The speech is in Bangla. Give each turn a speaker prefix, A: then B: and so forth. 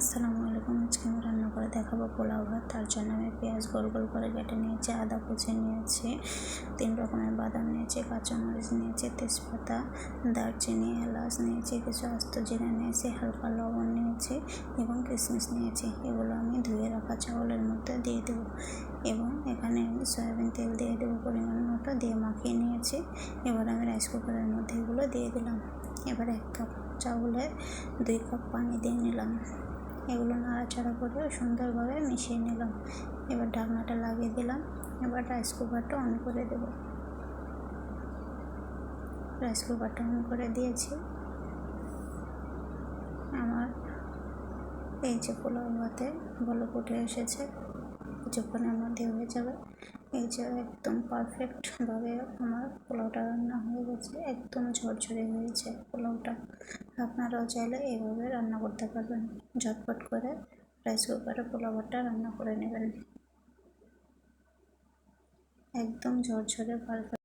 A: আসসালামু আলাইকুম। আজকে আমি রান্না করে দেখাবো পোলাও ভাত। তার জন্য আমি পেঁয়াজ গোল গোল করে কেটে নিয়েছি, আদা কুচি নিয়েছি, তিন রকমের বাদাম নিয়েছি, কাঁচামরিচ নিয়েছি, তেজপাতা, দারচিনি, এলাচ নিয়েছি, কিছু আস্ত জিরা নিয়েছি, হালকা লবণ নিয়েছি এবং কিশমিশ নিয়েছি। এগুলো আমি ধুয়ে রাখা চাউলের মধ্যে দিয়ে দেবো এবং এখানে আমি সয়াবিন তেল দিয়ে দেবো, পরিমাণ মতো দিয়ে মাখিয়ে নিয়েছি। এবার আমি রাইস কুকারের মধ্যে এগুলো দিয়ে দিলাম। এবার এক কাপ চাউলে দুই কাপ পানি দিয়ে নিলাম। এগুলো নাড়াচাড়া করে সুন্দরভাবে মিশিয়ে নিলাম। এবার ঢাকনাটা লাগিয়ে দিলাম। এবার রাইস কুকারটা অন করে দেব। রাইস কুকারটা অন করে দিয়েছি। আমার এই যে পোলাও ভাতে বলো ফুটে এসেছে। কিছুক্ষণের মধ্যে হয়ে যাবে। এই যে একদম পারফেক্টভাবে আমার পোলাওটা রান্না হয়ে গেছে। একদম ঝরঝরে হয়েছে পোলাওটা। আপনারাও চাইলে এইভাবে রান্না করতে পারবেন। ঝটপট করে রাইস কুকারে পোলাওটা রান্না করে নেবেন। একদম ঝরঝরে পারফেক্ট